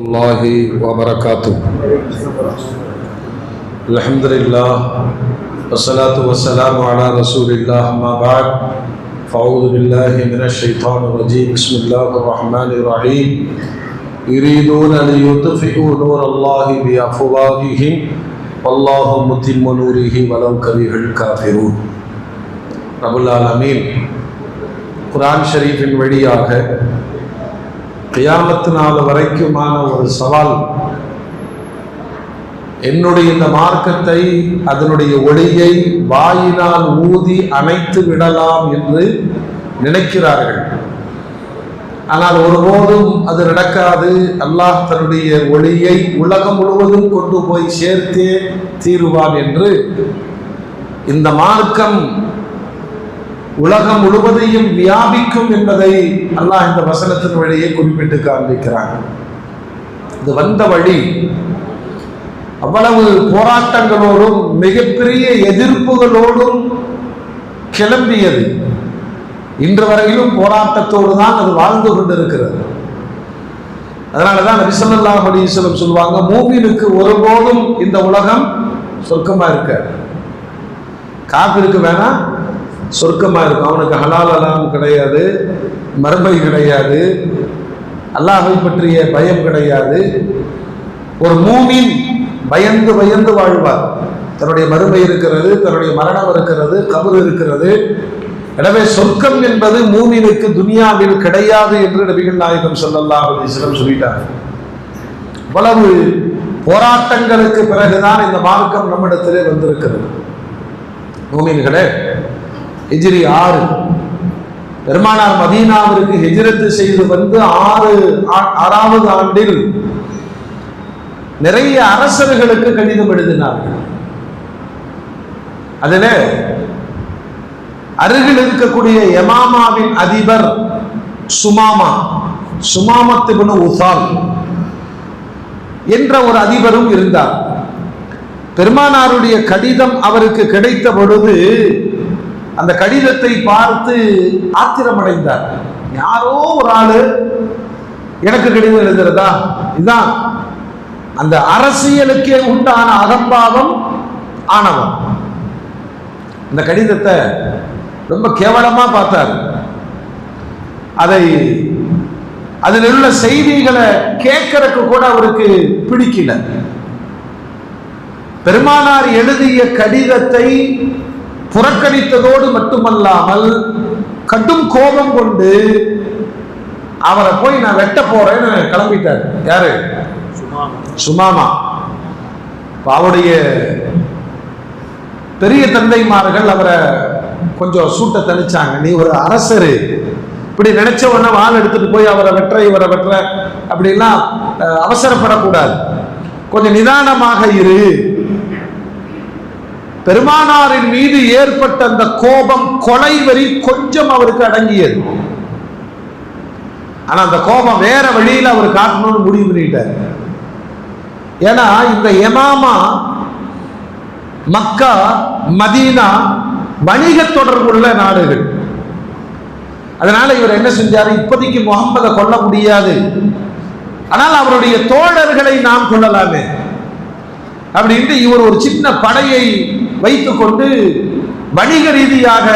اللہ وبرکاتہ۔ الحمد للہ وسلاۃ وسلام علی رسول اللہ ما بعد۔ فاعوذ باللہ من الشیطان الرجیم۔ بسم اللہ الرحمن الرحیم۔ يريدون یریدون يطفئوا نور الله بافواہهم والله متم نوره ولو كره الكافرون رب العالمين قرآن شریف ان بڑی آگ ہے۔ கியாமத்து நாள் வரைக்குமான ஒரு சவால். என்னுடைய இந்த மார்க்கத்தை அதனுடைய ஒளியை வாயினால் ஊதி அணைத்து விடலாம் என்று நினைக்கிறார்கள். ஆனால் ஒருபோதும் அது நடக்காது. அல்லாஹ் தன்னுடைய ஒளியை உலகம் முழுவதும் கொண்டு போய் சேர்த்தே தீருவான் என்று. இந்த மார்க்கம் உலகம் முழுவதையும் வியாபிக்கும் என்பதை அல்லாஹ் இந்த வசனத்தின் வழியே குறிப்பிட்டு காண்பிக்கிறான். இது வந்த வழி. அவ்வளவு போராட்டங்களோடும் மிகப்பெரிய எதிர்ப்புகளோடும் கிளம்பியது. இன்று வரையிலும் போராட்டத்தோடு தான் அது வாழ்ந்து கொண்டிருக்கிறது. அதனால தான் நபிசல்லாஹ் அலிஸ்லம் சொல்லுவாங்க மூமினுக்கு ஒருபோதும் இந்த உலகம் சொர்க்கமா இருக்க காப்பிருக்கு வேணாம் சொர்க்கமாக இருக்கும். அவனுக்கு ஹலால் அலாம் கிடையாது மறுமை கிடையாது அல்லாஹை பற்றிய பயம் கிடையாது. ஒரு மூமின் பயந்து பயந்து வாழ்வார். தன்னுடைய மறுமை இருக்கிறது தன்னுடைய மரணம் இருக்கிறது கபர் இருக்கிறது. எனவே சொர்க்கம் என்பது மூமினுக்கு துனியாவில் கிடையாது என்று நபிகள் நாயகம் சொல்லல்லா அலிஸ்லம் சொல்லிட்டார் இவ்வளவு போராட்டங்களுக்கு பிறகுதான் இந்த மார்க்கம் நம்மிடத்திலே வந்திருக்கிறது. மூமின்களே ஹிஜ்ரி ஆறு. பெருமானார் மதீனாவிற்கு ஹெஜ்ரத்து செய்து வந்து ஆறு ஆறாவது ஆண்டில் நிறைய அரசர்களுக்கு கடிதம் எழுதினார்கள். அதில் அருகில் இருக்கக்கூடிய யமாமாவின் அதிபர் சுமாமா சுமாமத்திபுனு உசால் என்ற ஒரு அதிபரும் இருந்தார். பெருமானாருடைய கடிதம் அவருக்கு கிடைத்த பொழுது அந்த கடிதத்தை பார்த்து ஆத்திரமடைந்தார். யாரோ ஒரு ஆளு எனக்கு கடிதம் எழுதுறதா? இதுதான் அந்த அரசியலுக்கே உண்டான அகம்பாவம் ஆணவம். இந்த கடிதத்தை ரொம்ப கேவலமா பார்த்தார். அதை அதில் உள்ள செய்திகளை கேட்கறதுக்கு கூட அவருக்கு பிடிக்கல. பெருமானார் எழுதிய கடிதத்தை புறக்கணித்ததோடு மட்டுமல்லாமல் கடும் கோபம் கொண்டு அவரை போய் நான் வெட்ட போறேன்னு கிளம்பிட்டார். யாரு? சுமாமா. அவருடைய பெரிய தந்தைமார்கள் அவரை கொஞ்சம் சூட்ட தணிச்சாங்க. நீ ஒரு அரசரு. இப்படி நினைச்ச உடனே வால் எடுத்துட்டு போய் அவரை வெற்ற இவரை வெற்ற அப்படின்னா அவசரப்படக்கூடாது. கொஞ்சம் நிதானமாக இரு. பெருமானாரின் மீது ஏற்பட்ட அந்த கோபம் கொலை வரி கொஞ்சம் அவருக்கு அடங்கியது. ஆனா அந்த கோபம் வேற வழியில் அவர் காட்டணும்னு முடிவு பண்ணிட்டார். ஏன்னா இந்த எமாமா மக்கா மதீனா வணிக தொடர்புள்ள நாடுகள். அதனால இவர் என்ன செஞ்சாரு? இப்போதைக்கு முகம்மதை கொல்ல முடியாது. ஆனால் அவருடைய தோழர்களை நாம் கொள்ளலாமே அப்படின்ட்டு இவர் ஒரு சின்ன படையை வைத்துக்கொண்டு வணிக ரீதியாக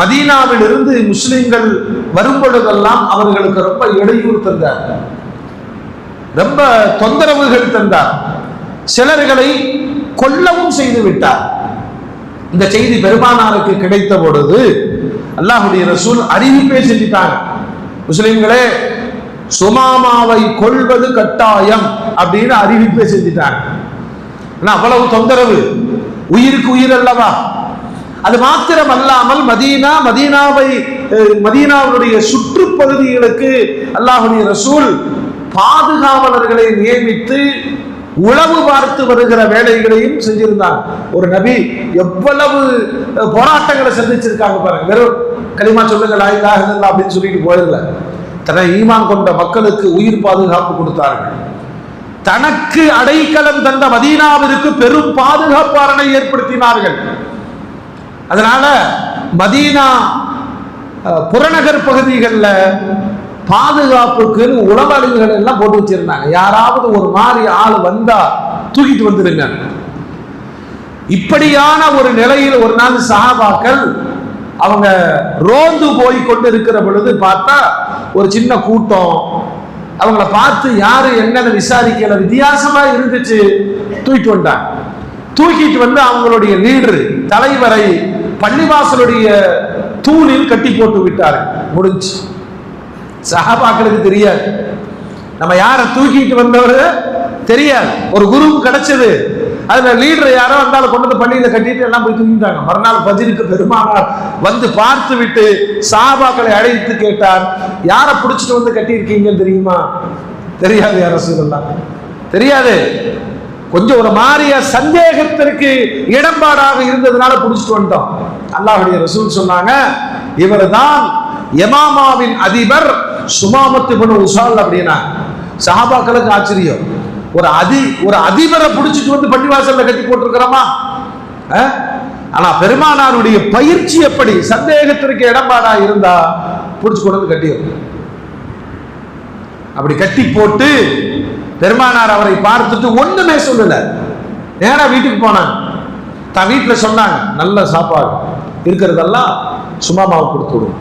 மதீனாவில் இருந்து முஸ்லிம்கள் வரும் பொழுதெல்லாம் அவர்களுக்கு ரொம்ப இடையூறு தந்தார். ரொம்ப தொந்தரவுகள் தந்தார். சிலர்களை கொல்லவும் செய்து விட்டார். இந்த செய்தி பெருமானாருக்கு கிடைத்த பொழுது அல்லாஹுடைய ரசூல் அறிவிப்பே செஞ்சிட்டாங்க முஸ்லிம்களே சுமாமாவை கொள்வது கட்டாயம் அப்படின்னு அறிவிப்பே செஞ்சிட்டாங்க அவ்வளவு தொந்தரவு. உயிருக்கு உயிர் அல்லவா? அது மாத்திரம் அல்லாமல் மதீனா மதீனாவை மதீனாவுடைய சுற்றுப்பகுதிகளுக்கு அல்லாஹுடைய ரசூல் பாதுகாவலர்களை நியமித்து உளவு பார்த்து வருகிற வேலைகளையும் செஞ்சிருந்தாங்க ஒரு நபி எவ்வளவு போராட்டங்களை சந்திச்சிருக்காங்க பாருங்க. வெறும் களிமா சொல்லுங்கள் ஆயுதாக அப்படின்னு சொல்லிட்டு போயிடல தன ஈமான் கொண்ட மக்களுக்கு உயிர் பாதுகாப்பு கொடுத்தார்கள். தனக்கு அடைக்கலம் தந்த மதீனாவிற்கு பெரும் பாதுகாப்பாரனை ஏற்படுத்தினார்கள். அதனால மதீனா புறநகர் பகுதிகளில் பாதுகாப்புக்குன்னு உளவாளிகள் எல்லாம் போட்டு வச்சிருந்தாங்க. யாராவது ஒரு மாதிரி ஆள் வந்தா தூக்கிட்டு வந்துருங்க. இப்படியான ஒரு நிலையில் ஒரு நாள் சஹாபாக்கள் அவங்க ரோந்து போய் கொண்டு இருக்கிற பொழுது பார்த்தா ஒரு சின்ன கூட்டம் அவங்கள பார்த்து யாரு என்னன்னு விசாரிக்கல வித்தியாசமா இருந்துச்சு. தூக்கிட்டு வந்தாங்க தூக்கிட்டு வந்து அவங்களுடைய லீடர் தலைவரை பள்ளிவாசலுடைய தூணில் கட்டி போட்டு விட்டார்கள் முடிஞ்சு. சஹாபாக்களுக்கு தெரியாது. நம்ம யாரை தூக்கிட்டு வந்தவர்? தெரியாது. ஒரு குரு கிடைச்சது. அதுல லீடர் யாரோ வந்தாலும் கொண்டு வந்து பள்ளியில கட்டிட்டு எல்லாம் போய் தூங்கிட்டாங்க. மறுநாள் பதிலுக்கு பெருமானார் வந்து பார்த்து விட்டு சாபாக்களை அழைத்து கேட்டார். யாரை பிடிச்சிட்டு வந்து கட்டியிருக்கீங்கன்னு தெரியுமா? தெரியாது யார சொல்லலாம் தெரியாது. கொஞ்சம் ஒரு மாறிய சந்தேகத்திற்கு இடம்பாடாக இருந்ததுனால பிடிச்சிட்டு வந்துட்டோம். அல்லாஹுடைய ரசூல் சொன்னாங்க இவர் தான் எமாமாவின் அதிபர் சுமாமத்து பண்ண உசால் அப்படின்னா சஹாபாக்களுக்கு ஆச்சரியம். ஒரு அதி ஒரு அதிபரை பிடிச்சிட்டு வந்து பள்ளிவாசல்ல கட்டி போட்டிருக்கிறோமா? ஆனா பெருமானாருடைய பயிற்சி எப்படி? சந்தேகத்திற்கு இடம்பாடா இருந்தா பிடிச்சு கொண்டு வந்து கட்டிடும் அப்படி கட்டி போட்டு பெருமானார் அவரை பார்த்துட்டு ஒண்ணுமே சொல்லல. நேரா வீட்டுக்கு போனாங்க. தான் வீட்டுல சொன்னாங்க நல்ல சாப்பாடு. இருக்கிறதெல்லாம் சுமாமாவை கொடுத்து விடும்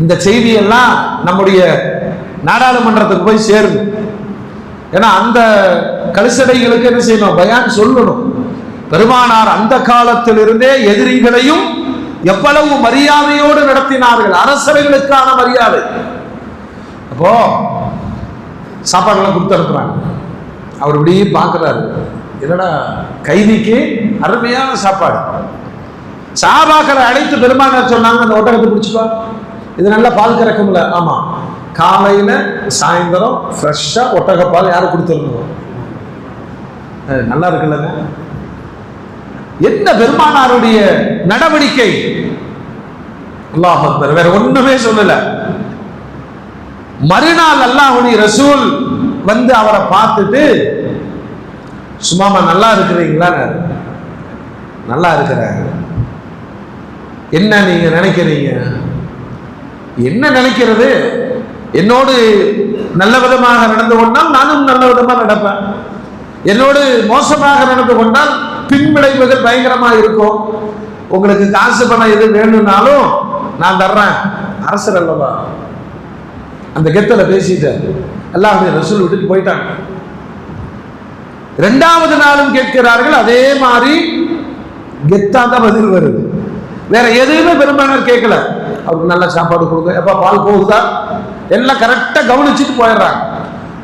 இந்த செய்தியெல்லாம் நம்முடைய நாடாளுமன்றத்துக்கு போய் சேருது. ஏன்னா அந்த கலிசடைகளுக்கு என்ன செய்யணும்? பயான் சொல்லணும். பெருமானார் அந்த காலத்திலிருந்தே எதிரிகளையும் எவ்வளவு மரியாதையோடு நடத்தினார்கள்? அரசர்களுக்கான மரியாதை. அப்போ சாப்பாடுலாம் கொடுத்து அனுப்புறாங்க. அவர் இப்படியே பார்க்குறாரு. என்னடா கைதிக்கு அருமையான சாப்பாடு. சாபாக்களை அழைத்து பெருமானார் சொன்னாங்க அந்த ஒட்டகத்தை பிடிச்சிப்பா இது நல்ல பால் கறக்கும்ல. ஆமாம் காலையில் சாயந்தரம் ஃப்ரெஷ்ஷாக ஒட்டகப்பால் யாரும் கொடுத்துருந்தோம் நல்லா இருக்குல்லங்க. என்ன பெருமானாருடைய நடவடிக்கை? அல்லாஹ் வேற ஒண்ணுமே சொல்லல. மறுநாள் அல்லாஹுடைய ரசூல் வந்து அவரை பார்த்துட்டு சும்மாமா நல்லா இருக்கிறீங்களா? நல்லா இருக்கிற என்ன நீங்க நினைக்கிறீங்க? என்ன நினைக்கிறது? என்னோடு நல்ல விதமாக நடந்து கொண்டால் நானும் நல்ல விதமாக நடப்பேன். என்னோடு மோசமாக நடந்து கொண்டால் பின்விளைவுகள் பயங்கரமாக இருக்கும். உங்களுக்கு காசு பணம் எது வேணும்னாலும் நான் தர்றேன். அரசர் அல்லவா? அந்த கெத்தில் பேசிட்டேன் அல்லாஹுடைய ரசூல் விட்டுட்டு போயிட்டாங்க. ரெண்டாவது நாளும் கேட்கிறார்கள் அதே மாதிரி கெத்தா தான் பதில் வருது. வேற எதுவுமே பெரும்பாலும் கேட்கல. அவருக்கு நல்ல சாப்பாடு கொடுங்க. எப்ப பால் போகுதா எல்லாம் கரெக்டாக கவனிச்சுட்டு போயிடுறாங்க.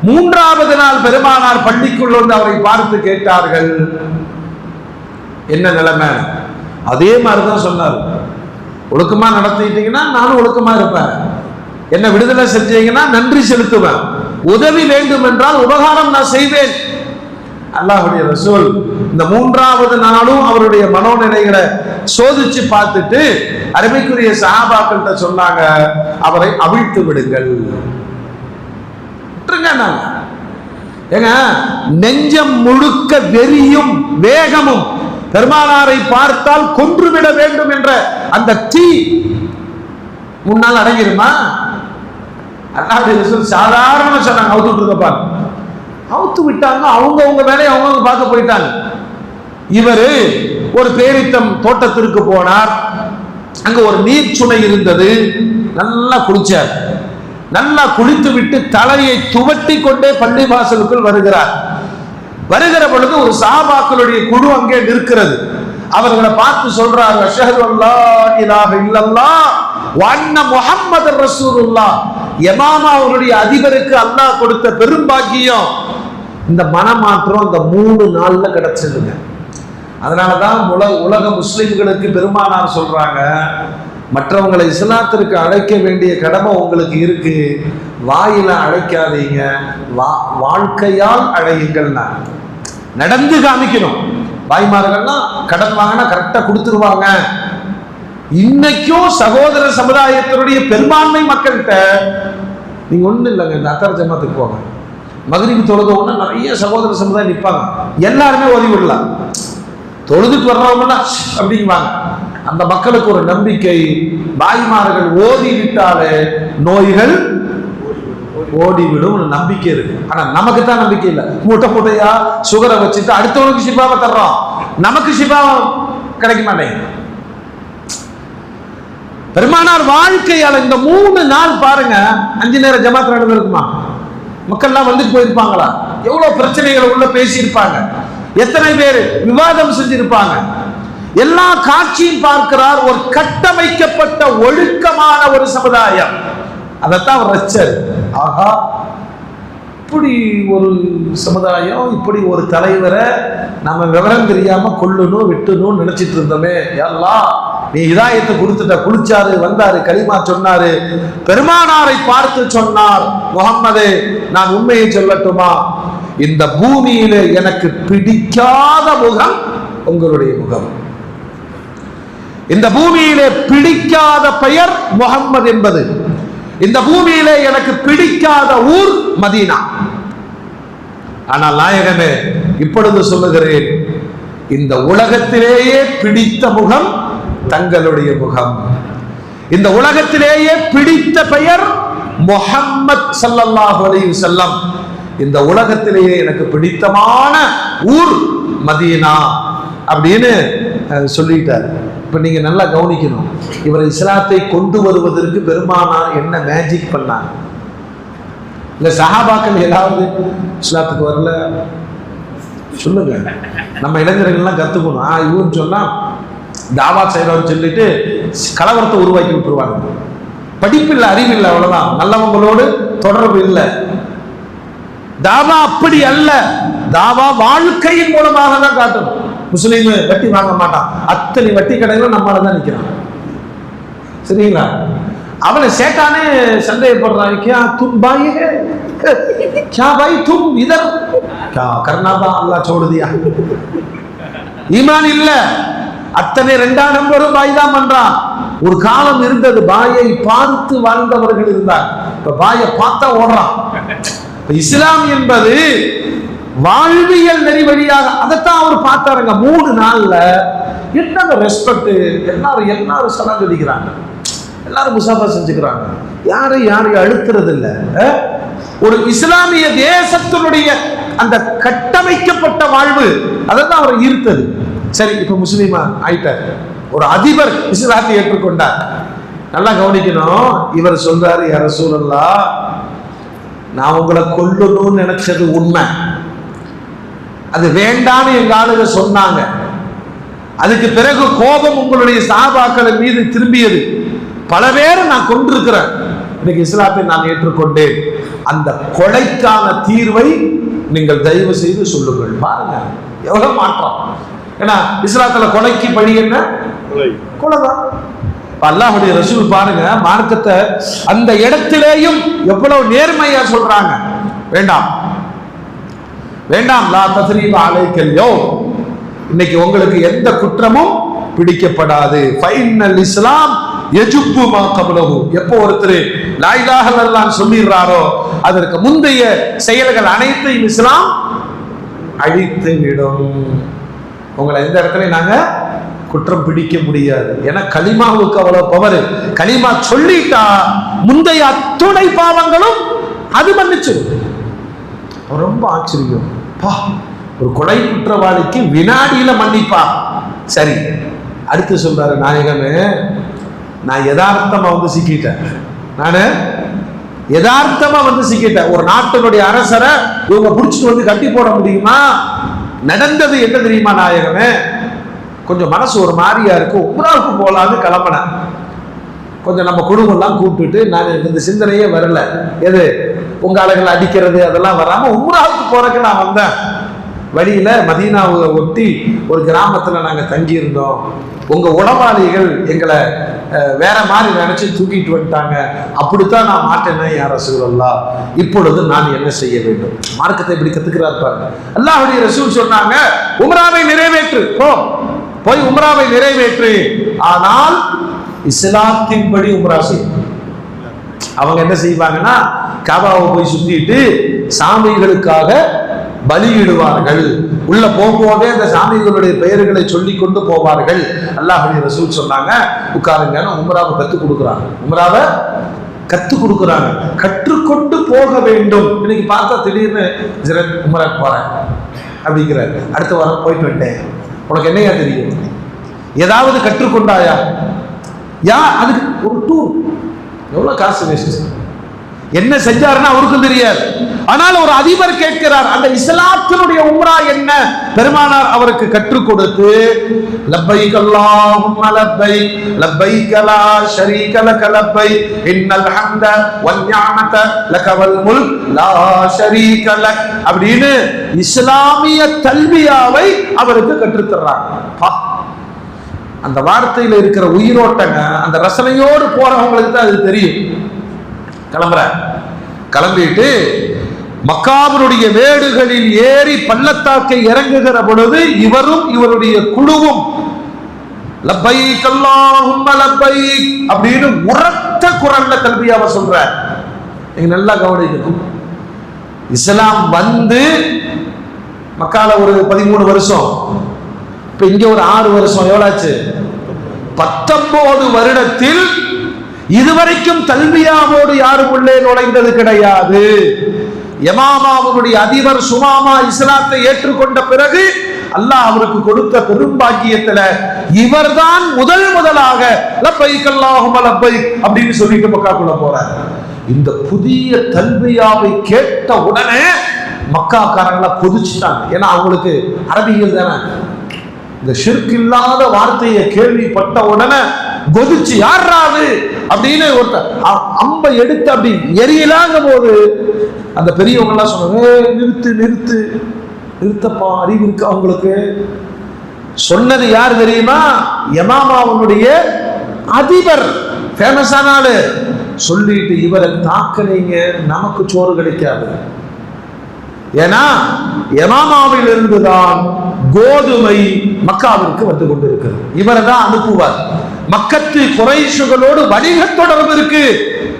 மூன்றாவது நாள் பெருமானார் பள்ளிக்குள் வந்து அவரை பார்த்து கேட்டார்கள். என்ன நிலைமை? அதே மாதிரிதான் சொன்னார். ஒழுக்கமா நடத்திட்டீங்கன்னா நானும் ஒழுக்கமா இருப்பேன். என்ன விடுதலை செஞ்சீங்கன்னா நன்றி செலுத்துவேன். உதவி வேண்டும் என்றால் உபகாரம் நான் செய்வேன். அல்லாஹுடைய ரசூல் இந்த மூன்றாவது நாளும் அவருடைய மனோநிலைகளை சோதிச்சு பார்த்துட்டு அருமைக்குரிய சஹாபாக்கள்கிட்ட சொன்னாங்க அவரை அவிழ்த்து விடுங்கள். விட்டுருங்க ஏங்க நெஞ்சம் முழுக்க வெறியும் வேகமும் பெருமானாரை பார்த்தால் கொன்றுவிட வேண்டும் என்ற அந்த தீ முன்னால் அடங்கிருமா? அல்லாஹுடைய சாதாரணமா சொன்னாங்க அவுத்து விட்டுருக்கப்பா அவுத்து விட்டாங்க அவங்க அவங்க வேலையை அவங்க பார்க்க போயிட்டாங்க. இவரு ஒரு பேரித்தம் தோட்டத்திற்கு போனார். அங்க ஒரு நீர் சுனை இருந்தது. நல்லா குளிச்சார். நல்லா குளித்து விட்டு தலையை துவட்டி கொண்டே பள்ளி வாசலுக்குள் வருகிறார். வருகிற பொழுது ஒரு சாபாக்களுடைய குழு அங்கே நிற்கிறது. அவர்களை பார்த்து சொல்றார் அஷஹது அல்லா இலாஹ இல்லல்லாஹ் வண்ண முஹம்மது ரசூலுல்லாஹ். எமாமா அவருடைய அதிபருக்கு அல்லாஹ் கொடுத்த பெரும் பாக்கியம் இந்த மனமாற்றம் இந்த மூணு நாள்ல கிடைச்சதுங்க அதனாலதான் உலக உலக முஸ்லிம்களுக்கு பெருமானார் சொல்கிறாங்க மற்றவங்களை இஸ்லாத்திற்கு அழைக்க வேண்டிய கடமை உங்களுக்கு இருக்கு வாயில அழைக்காதீங்க வா வாழ்க்கையால் அழையுங்கள்னா. நடந்து காமிக்கணும். வாய்மார்கள்லாம் கடன் வாங்கினா கரெக்டாக கொடுத்துருவாங்க. இன்னைக்கும் சகோதர சமுதாயத்தினுடைய பெரும்பான்மை மக்கள்கிட்ட நீங்க ஒன்றும் இல்லைங்க இந்த அக்கறை ஜமாத்துக்கு போங்க. மகரிக்கு தொழுதோன்னா நிறைய சகோதர சமுதாயம் நிற்பாங்க எல்லாருமே ஓதி விடலாம். தொழுதுட்டு வர்றவங்கலாம் அப்படிங்குவாங்க. அந்த மக்களுக்கு ஒரு நம்பிக்கை. பாய்மார்கள் ஓதி விட்டாலே நோய்கள் ஓடிவிடும். நம்பிக்கை இருக்கு. ஆனா நமக்கு தான் நம்பிக்கை இல்லை. மூட்டை மூட்டையா சுகரை வச்சுட்டு அடுத்தவனுக்கு சிபாவை தர்றோம். நமக்கு சிபாவம் கிடைக்க மாட்டேங்குது. பெருமானார் வாழ்க்கையால் இந்த மூணு நாள் பாருங்க. அஞ்சு நேரம் ஜமாத் நடந்திருக்குமா? மக்கள்லாம் வந்துட்டு போயிருப்பாங்களா? எவ்வளவு பிரச்சனைகளை உள்ள பேசியிருப்பாங்க. எத்தனை பேர் விவாதம் செஞ்சிருப்பாங்க? எல்லா காட்சியும் பார்க்கிறார் ஒரு கட்டமைக்கப்பட்ட ஒழுக்கமான ஒரு சமுதாயம். அதைத்தான் அவர் ரச்சர் ஆகா இப்படி ஒரு சமுதாயம் இப்படி ஒரு தலைவரை நம்ம விவரம் தெரியாம கொல்லணும் வெட்டணும் நினைச்சிட்டு இருந்தோமே. எல்லாம் நீ இதாயத்தை கொடுத்துட்ட குளிச்சாரு வந்தாரு களிமா சொன்னாரு பெருமானாரை பார்த்து சொன்னார் முகம்மது நான் உண்மையை சொல்லட்டுமா? இந்த பூமியில எனக்கு பிடிக்காத முகம் உங்களுடைய முகம். இந்த பூமியிலே பிடிக்காத பெயர் முகம்மது என்பது. இந்த பூமியிலே எனக்கு பிடிக்காத ஊர் மதீனா. ஆனால் நாயகமே இப்பொழுது சொல்லுகிறேன் இந்த உலகத்திலேயே பிடித்த முகம் தங்களுடைய முகம். இந்த உலகத்திலேயே பிடித்த பெயர் முகம்மத் சல்லல்லாஹு அலைஹி செல்லம் இந்த உலகத்திலேயே எனக்கு பிடித்தமான ஊர் மதீனா அப்படின்னு சொல்லிட்டார். இப்போ நீங்கள் நல்லா கவனிக்கணும். இவர் இஸ்லாத்தை கொண்டு வருவதற்கு பெருமானார் என்ன மேஜிக் பண்ணாங்க இல்லை சஹாபாக்கள் ஏதாவது இஸ்லாத்துக்கு வரல? சொல்லுங்க. நம்ம இளைஞர்கள்லாம் கற்றுக்கணும் ஆ இவன் சொன்னால் தாவா செய்கிறோம்னு சொல்லிட்டு கலவரத்தை உருவாக்கி விட்டுருவாங்க. படிப்பு இல்லை அறிவு இல்லை அவ்வளோதான் நல்லவங்களோடு தொடர்பு இல்லை. தாவா அப்படி அல்ல. தாவா வாழ்க்கையின் மூலமாக தான் காட்டும். முஸ்லீம் வட்டி வாங்க மாட்டான். அத்தனை வட்டி கடைகளும் நம்மளால தான் நிற்கிறான் சரிங்களா? அவனை சேட்டானே சந்தேகப்படுறான். கியா தும் பாய்? கியா பாய் தும் இதர்? கர்ணாபா அல்லா சோடுதியா? ஈமான் இல்லை. அத்தனை ரெண்டாம் நம்பரும் பாய் தான் பண்றான். ஒரு காலம் இருந்தது பாயை பார்த்து வாழ்ந்தவர்கள் இருந்தார். இப்ப பாயை பார்த்தா ஓடுறான். இஸ்லாம் என்பது வாழ்வியல் நெறி வழியாக அதைத்தான் அவர் பார்த்தாருங்க. மூணு நாள்ல என்னங்க ரெஸ்பெக்ட் எல்லாரும் எல்லாரும் சலாம் சொல்லிக்கிறாங்க எல்லாரும் முசாஃபா செஞ்சுக்கிறாங்க. யாரும் யாரையும் அழுத்துறது இல்லை ஒரு இஸ்லாமிய தேசத்தினுடைய அந்த கட்டமைக்கப்பட்ட வாழ்வு அதை தான் அவரை ஈர்த்தது. சரி இப்ப முஸ்லீமா ஆயிட்டார். ஒரு அதிபர் இஸ்லாத்தை ஏற்றுக்கொண்டார். நல்லா கவனிக்கணும். இவர் சொல்றாரு யார சூழல்லா நான் உங்களை கொல்லணும்னு நினைச்சது உண்மை. அது வேண்டான்னு எங்க ஆளுங்க சொன்னாங்க. அதுக்கு பிறகு கோபம் உங்களுடைய சாபாக்களின் மீது திரும்பியது. பல பேரை நான் கொண்டிருக்கிறேன் இன்னைக்கு இஸ்லாத்தை நான் ஏற்றுக்கொண்டேன். அந்த கொலைக்கான தீர்வை நீங்கள் தயவு செய்து சொல்லுங்கள். பாருங்க எவ்வளவு மாற்றம். ஏன்னா இஸ்லாத்துல கொலைக்கு பழி என்ன? கொலைதான். இப்ப அல்லாஹ்வுடைய ரசூல் பாருங்க மார்க்கத்தை அந்த இடத்திலேயும் எவ்வளவு நேர்மையா சொல்றாங்க. வேண்டாம். வேண்டாம். லா தஸ்ரீப அலைக்கல் யோ இன்னைக்கு உங்களுக்கு எந்த குற்றமும் பிடிக்கப்படாது. ஃபைனல் இஸ்லாம் எஜுப்பு மா கபலகு எப்போ ஒருத்தர் லா இலாஹ இல்லல்லாஹ் சொல்லிடுறாரோ அதற்கு முந்தைய செயல்கள் அனைத்தையும் இஸ்லாம் அழித்து விடும் உங்களை எந்த இடத்துல நாங்கள் குற்றம் பிடிக்க முடியாது. ஏன்னா கலிமாவுக்கு அவ்வளோ பவர் கலிமா சொல்லிட்டா முந்தைய அத்துணை பாவங்களும் அது மன்னிச்சிடும் ரொம்ப ஆச்சரியம். பா ஒரு கொலை குற்றவாளிக்கு வினாடியில மன்னிப்பா. சரி அடுத்து சொல்றாரு நாயகமே நான் யதார்த்தமா வந்து சிக்கிட்டேன். நானு யதார்த்தமா வந்து சிக்கிட்டேன். ஒரு நாட்டினுடைய அரசரை இவங்க பிடிச்சிட்டு வந்து கட்டி போட முடியுமா? நடந்தது என்ன தெரியுமா நாயகமே? கொஞ்சம் மனசு ஒரு மாதிரியா இருக்கு. உம்ராவுக்கு போகலான்னு கிளம்பினேன். கொஞ்சம் நம்ம குடும்பம்லாம் கூப்பிட்டுட்டு நான் எனக்கு இந்த சிந்தனையே வரல. எது? உங்க அழகில் அடிக்கிறது அதெல்லாம் வராமல் உம்ராவுக்கு போறதுக்கு நான் வந்தேன். வழியில் மதீனாவை ஒட்டி ஒரு கிராமத்தில் நாங்கள் தங்கியிருந்தோம். உங்கள் உங்க உளவாளிகள் எங்களை வேற மாதிரி நினச்சி தூக்கிட்டு வந்துட்டாங்க. அப்படித்தான் நான் மாட்டேனே யார் ரசூலல்லா இப்பொழுது நான் என்ன செய்ய வேண்டும்? மார்க்கத்தை இப்படி கத்துக்கிறார் பாருங்க. அல்லாஹ்வுடைய ரசூல் சொன்னாங்க உம்ராவை நிறைவேற்று. போ போய் உம்ராவை நிறைவேற்று. ஆனால் இஸ்லாத்தின்படி உம்ரா செய்யும் அவங்க என்ன செய்வாங்கன்னா காபாவை போய் சுத்திட்டு சாமிகளுக்காக பலியிடுவார்கள். உள்ள போகும்போதே அந்த சாமிகளுடைய பெயர்களை சொல்லி கொண்டு போவார்கள். அல்லாஹுடைய ரசூல் சொன்னாங்க உட்காருங்கன்னு உம்ராவை கற்றுக் கொடுக்குறாங்க. உம்ராவை கற்றுக் கொடுக்குறாங்க. கற்றுக்கொண்டு போக வேண்டும். இன்னைக்கு பார்த்தா திடீர்னு ஜிரத் உமராக்கு போறேன் அப்படிங்கிறாரு. அடுத்த வாரம் போயிட்டு வந்தேன் உனக்கு என்னையா தெரியும்? ஏதாவது கற்றுக்கொண்டாயா? யா அதுக்கு ஒரு டூர் எவ்வளோ காசு வேஸ்ட் என்ன செஞ்சாருன்னு அவருக்கும் தெரியாது. ஆனால் ஒரு அதிபர் கேட்கிறார் அந்த இஸ்லாத்தினுடைய உம்ரா என்ன? பெருமானார் அவருக்கு கற்றுக் கொடுத்து லப்பை கல்லாஹும் லப்பை லப்பை கலா ஷரீக லக லப்பை இன்னல் ஹம்த வல் நிஅமத லகவல் முல் லா ஷரீக லக் அப்படின்னு இஸ்லாமிய தல்வியாவை அவருக்கு கற்றுத் தர்றாங்க. பா. அந்த வார்த்தையில இருக்கிற உயிரோட்டங்க அந்த ரசனையோடு போறவங்களுக்கு தான் அது தெரியும். கிளம்புற கிளம்பிட்டு மக்காவினுடைய மேடுகளில் ஏறி பள்ளத்தாக்கை இறங்குகிற பொழுது இவரும் இவருடைய குழுவும் லப்பை கல்லாஹும் லப்பை அப்படின்னு உரத்த குரல்ல கல்வியாவ சொல்ற நீங்க நல்லா கவனிக்கணும் இஸ்லாம் வந்து மக்கால ஒரு பதிமூணு வருஷம். இப்ப இங்க ஒரு ஆறு வருஷம். எவ்வளாச்சு பத்தொன்பது வருடத்தில் இதுவரைக்கும் தல்மியாவோடு யாரும் உள்ளே நுழைந்தது கிடையாது. எமாமாவுடைய அதிபர் சுமாமா இஸ்லாத்தை ஏற்றுக்கொண்ட பிறகு அல்லாஹ் அவருக்கு கொடுத்த பெரும்பாக்கியத்துல இவர்தான் முதல் முதலாக லப்பைக் அல்லாஹும்ம லப்பைக் அப்படின்னு சொல்லிட்டு மக்காக்குள்ள போறார். இந்த புதிய தல்வியாவை கேட்ட உடனே மக்காக்காரங்களை கொதிச்சுட்டாங்க. ஏன்னா அவங்களுக்கு அரபிகள் தானே. இந்த ஷிர்க் இல்லாத வார்த்தையை கேள்விப்பட்ட உடனே கொதிச்சு யாராது அப்படின்னு ஒருத்த அ- அம்பை எடுத்து அப்படி எரியலாங்க போது. அந்த பெரியவங்க எல்லாம் சொன்னாங்க நிறுத்து நிறுத்து. நிறுத்தப்பா அறிவு இருக்கு அவங்களுக்கு சொன்னது யார் தெரியுமா? யமாமாவனுடைய அதிபர் ஃபேமஸான ஆளு. சொல்லிட்டு இவரை தாக்கலைங்க நமக்கு சோறு கிடைக்காது. ஏன்னா யமாமாவில் இருந்துதான் கோதுமை மக்காவிற்கு வந்து கொண்டிருக்கிறது. இவரை தான் அனுப்புவார். மக்கத்து குறைசுகளோடு வணிக தொடர்பு இருக்கு.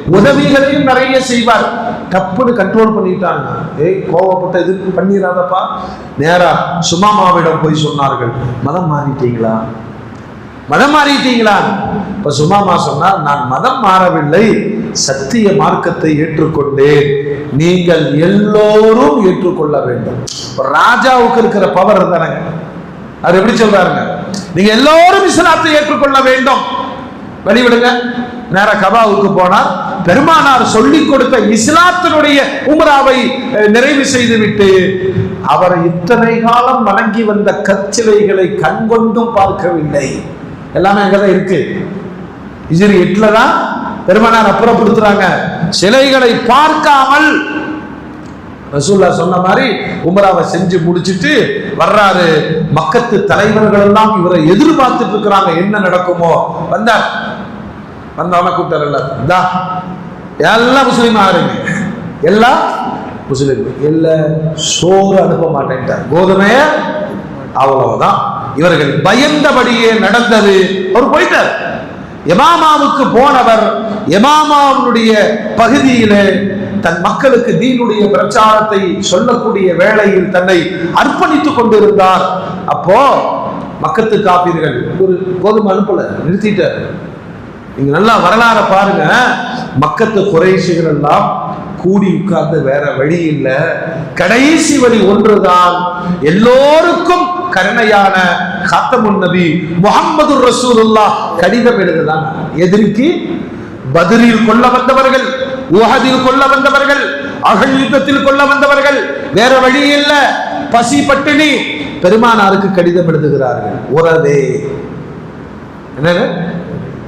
உதவிகளையும் நிறைய செய்வார். டப்புன்னு கண்ட்ரோல் பண்ணிட்டாங்க. ஏய் கோவப்பட்ட எதிர்ப்பு பண்ணிடாதப்பா நேரா சுமாமாவிடம் போய் சொன்னார்கள். மதம் மாறிட்டீங்களா? மதம் மாறிட்டீங்களா? இப்ப சுமாமா சொன்னார் நான் மதம் மாறவில்லை சத்திய மார்க்கத்தை ஏற்றுக்கொண்டேன். நீங்கள் எல்லோரும் ஏற்றுக்கொள்ள வேண்டும். ராஜாவுக்கு இருக்கிற பவர் தானங்க. அவர் எப்படி சொல்றாருங்க? நீங்க எல்லோரும் இஸ்லாத்தை ஏற்றுக்கொள்ள வேண்டும். வழிவிடுங்க. நேர கபாவுக்கு போனார். பெருமானார் சொல்லிக் கொடுத்த இஸ்லாத்தினுடைய உமராவை நிறைவு செய்துவிட்டு அவர் இத்தனை காலம் வணங்கி வந்த கச்சிலைகளை கண்கொண்டும் பார்க்கவில்லை. எல்லாமே அங்கதான் இருக்கு. இஜிரி எட்டில் தான் பெருமானார் அப்புறப்படுத்துறாங்க. சிலைகளை பார்க்காமல் ரசூல்லா சொன்ன மாதிரி உமராவை செஞ்சு முடிச்சிட்டு வர்றாரு. மக்கத்து தலைவர்கள் எல்லாம் இவரை எதிர்பார்த்துட்டு இருக்கிறாங்க. என்ன நடக்குமோ? வந்தார். வந்தவன கூப்பிட்டார் எல்லாம் இந்தா எல்லாம் முஸ்லீம் ஆறுங்க எல்லாம் முஸ்லீம். இல்ல சோறு அனுப்ப மாட்டேன்ட்டார். கோதுமைய அவ்வளவுதான். இவர்கள் பயந்தபடியே நடந்தது. அவர் போயிட்டார். எமாமாவுக்கு போனவர் எமாமாவுடைய பகுதியிலே தன் மக்களுக்கு தீனுடைய பிரச்சாரத்தை சொல்லக்கூடிய வேளையில் தன்னை அர்ப்பணித்துக் கொண்டிருந்தார். அப்போ மக்கத்து காப்பீர்கள். ஒரு கோதுமை அனுப்பல நிறுத்திட்டார். நீங்க நல்லா வரலாற பாருங்க. மக்கத்து குறைசிகள் எல்லாம் கூடி உட்கார்ந்து வேற வழி இல்லை. கடைசி வழி ஒன்றுதான். எல்லோருக்கும் கருணையான காத்தமுன் நபி முகமது ரசூலுல்லா கடிதம் எழுதுதான் எதிர்க்கு பதிலில் கொல்ல வந்தவர்கள் உஹதில் கொல்ல வந்தவர்கள் அகல் யுத்தத்தில் கொல்ல வந்தவர்கள் வேற வழி இல்ல. பசி பட்டினி பெருமானாருக்கு கடிதம் எழுதுகிறார்கள் உறவே என்ன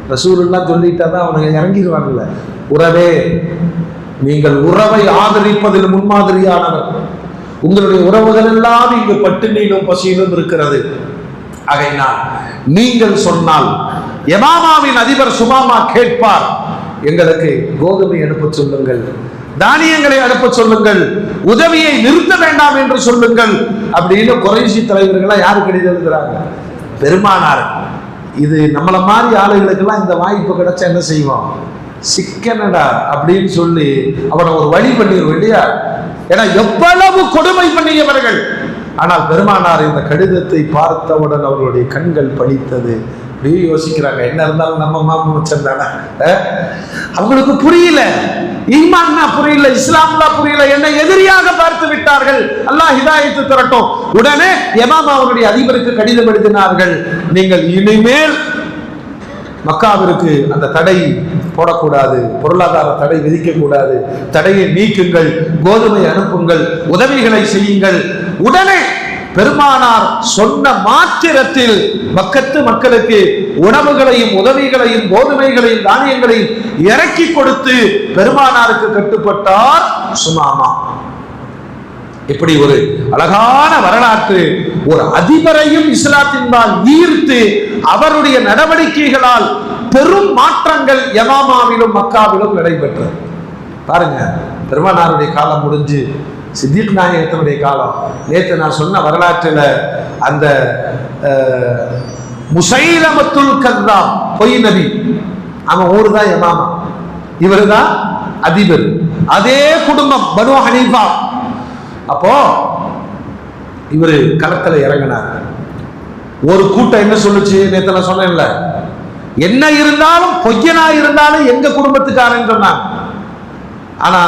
ரசூலுல்லாம் சொல்லிட்டாதான் அவனுங்க இறங்கிடுவாங்கல்ல. உறவே. நீங்கள் உறவை ஆதரிப்பதில் முன்மாதிரியானவர். உங்களுடைய உறவுகள் எல்லாம் இங்கு பட்டினியிலும் பசியிலும் இருக்கிறது. ஆகையினால் நீங்கள் சொன்னால் எமாமாவின் அதிபர் சுமாமா கேட்பார் எங்களுக்கு கோதுமை அனுப்ப சொல்லுங்கள் தானியங்களை அனுப்ப சொல்லுங்கள் உதவியை நிறுத்த வேண்டாம் என்று சொல்லுங்கள் அப்படின்னு குறைசி தலைவர்களா யாரு கடிதம் எழுதுறாங்க பெருமானார். இது நம்மள மாதிரி ஆளுகளுக்கெல்லாம் இந்த வாய்ப்பு கிடைச்சா என்ன செய்வோம்? சிக்கனடா அப்படின்னு சொல்லி அவனை ஒரு வழி பண்ணிடுவோம் இல்லையா? ஏன்னா எவ்வளவு கொடுமை பண்ணியவர்கள். ஆனால் பெருமானார் இந்த கடிதத்தை பார்த்தவுடன் அவர்களுடைய கண்கள் பணித்தது அப்படியே யோசிக்கிறாங்க என்ன இருந்தாலும் நம்ம மாமன் அவங்களுக்கு புரியல. ஈமான்னா புரியல இஸ்லாம்னா புரியல என்ன எதிரியாக பார்த்து விட்டார்கள். அல்லாஹ் ஹிதாயத்து திரட்டும். உடனே எமாம் அவருடைய அதிபருக்கு கடிதம் எழுதினார்கள். நீங்கள் இனிமேல் மக்காவிற்கு அந்த தடை போடக்கூடாது. பொருளாதார தடை விதிக்கக்கூடாது. தடையை நீக்குங்கள் கோதுமை அனுப்புங்கள் உதவிகளை செய்யுங்கள். உடனே பெருமானார் சொன்ன மாத்திரத்தில் மக்கத்து மக்களுக்கு உணவுகளையும் உதவிகளையும் கோதுமைகளையும் தானியங்களையும் இறக்கி கொடுத்து பெருமானாருக்கு கட்டுப்பட்டார் சுமாமா. இப்படி ஒரு அழகான வரலாற்று ஒரு அதிபரையும் இஸ்லாத்தின்பால் ஈர்த்து அவருடைய நடவடிக்கைகளால் பெரும் மாற்றங்கள் யமாமாவிலும் மக்காவிலும் நடைபெற்றது. பாருங்க பெருமானாருடைய காலம் முடிஞ்சு சித்திக் நாயகத்தினுடைய காலம். நேற்று நான் சொன்ன வரலாற்றில் அந்த முசைலமத்துல் கந்தா பொய் நபி. அவன் ஊர் தான் யமாமா. இவர் தான் அதிபர். அதே குடும்பம் பனு ஹனீஃபா. அப்போ இவர் களத்தில் இறங்கினார். ஒரு கூட்டம் என்ன சொல்லுச்சு? நேற்று நான் சொன்னேன்ல. என்ன இருந்தாலும் பொய்யனா இருந்தாலும் எங்க குடும்பத்துக்காரன் சொன்னாங்க. ஆனா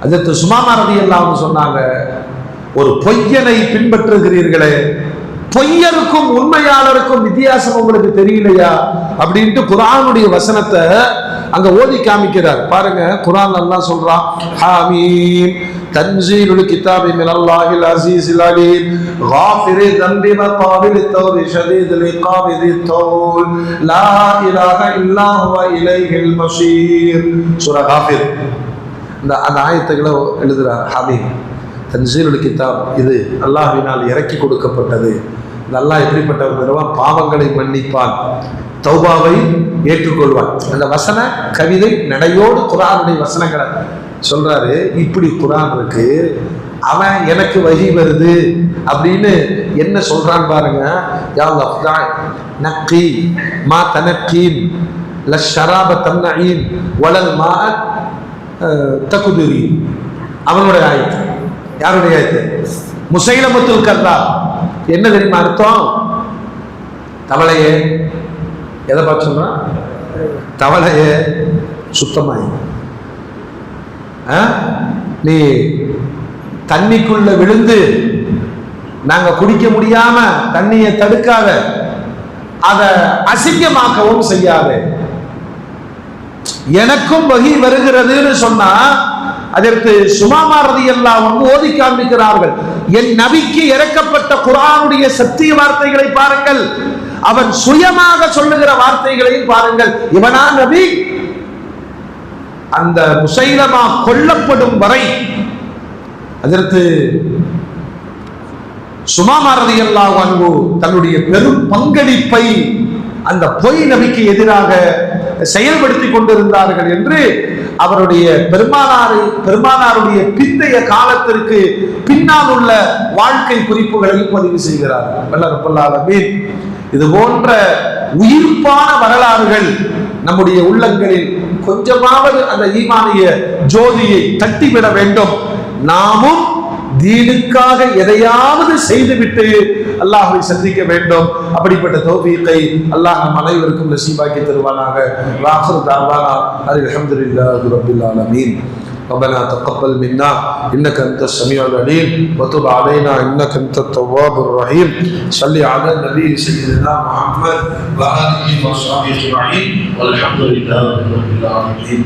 அதற்கு சுமாமா ரதி எல்லாம் சொன்னாங்க ஒரு பொய்யனை பின்பற்றுகிறீர்களே பொய்யருக்கும் உண்மையாளருக்கும் வித்தியாசம் உங்களுக்கு தெரியலையா அப்படின்ட்டு குரானுடைய வசனத்தை அங்க ஓதி காமிக்கிறார் பாருங்க குரான் எல்லாம் சொல்றான் ஹாமீம் تنزيل الكتاب من الله العزيز العليم غافر الذنب وقابل التوب شديد العقاب ذي الطول لا اله الا هو اليه المصير سوره غافر இந்த அந்த ஆயத்துக்களை எழுதுறார் ஹமீம் தன்சீலுல் கிதாப் இது அல்லாஹினால் இறக்கி கொடுக்கப்பட்டது. இந்த அல்லாஹ் எப்படிப்பட்டவர் பாவங்களை மன்னிப்பான். தௌபாவை ஏற்றுக்கொள்வான். அந்த வசன கவிதை நடையோடு குரானுடைய வசனங்களை சொல்றாரு. இப்படி குரான் இருக்கு. அவன் எனக்கு வகி வருது அப்படின்னு என்ன சொல்றான் பாருங்க. நக்கி மா தனக்கீன் லஷராப தன்னீன் வளல் மா தகுதுரி. அவனுடைய ஆயத்து. யாருடைய இது? முசைலமுத்துல் கல்லா என்ன தெரியுமா அர்த்தம்? தவளையே. எதை பார்த்து சொன்னா? தவளையே. சுத்தமாய். நீ தண்ணிக்குள்ள விழுந்து நாங்க குடிக்க முடியாம தண்ணியை தடுக்காத அதை அசிங்கமாக்கவும் செய்யாத. எனக்கும் வகி வருகிறதுன்னு சொன்னா அதற்கு சுமாமாரதி எல்லாம் வந்து ஓதி காண்பிக்கிறார்கள் என் நபிக்கு இறக்கப்பட்ட குரானுடைய சத்திய வார்த்தைகளை பாருங்கள் அவன் சுயமாக சொல்லுகிற வார்த்தைகளையும் பாருங்கள். இவனா நபி? அந்த முசைலமா கொல்லப்படும் வரை அதற்கு சுமாமாரதி எல்லாம் அன்பு தன்னுடைய பெரும் பங்களிப்பை அந்த பொய் நபிக்கு எதிராக செயல்படுத்தி கொண்டிருந்தார்கள் என்று அவருடைய பெருமானாரை பெருமானாருடைய பிந்தைய காலத்திற்கு பின்னால் உள்ள வாழ்க்கை குறிப்புகளையும் பதிவு செய்கிறார். வல்லரப்பல்லாலமீன் இது போன்ற உயிர்ப்பான வரலாறுகள் நம்முடைய உள்ளங்களில் கொஞ்சமாவது அந்த ஈமானிய ஜோதியை தட்டிவிட வேண்டும். நாமும் தீனுக்காக எதையாவது செய்துவிட்டு அல்லாஹை சந்திக்க வேண்டும் அப்படிப்பட்ட தோஃபீக்கை அல்லாஹ் நம் அனைவருக்கும் நசீபாக்கி தருவானாக ராஹர் தாவானா அது அலமதுல்லாஹு ரபில் ஆலமீன் ربنا تقبل منا انك انت السميع العليم وتب علينا انك انت التواب الرحيم صل على النبي سيدنا محمد واله وصحبه اجمعين والحمد لله رب العالمين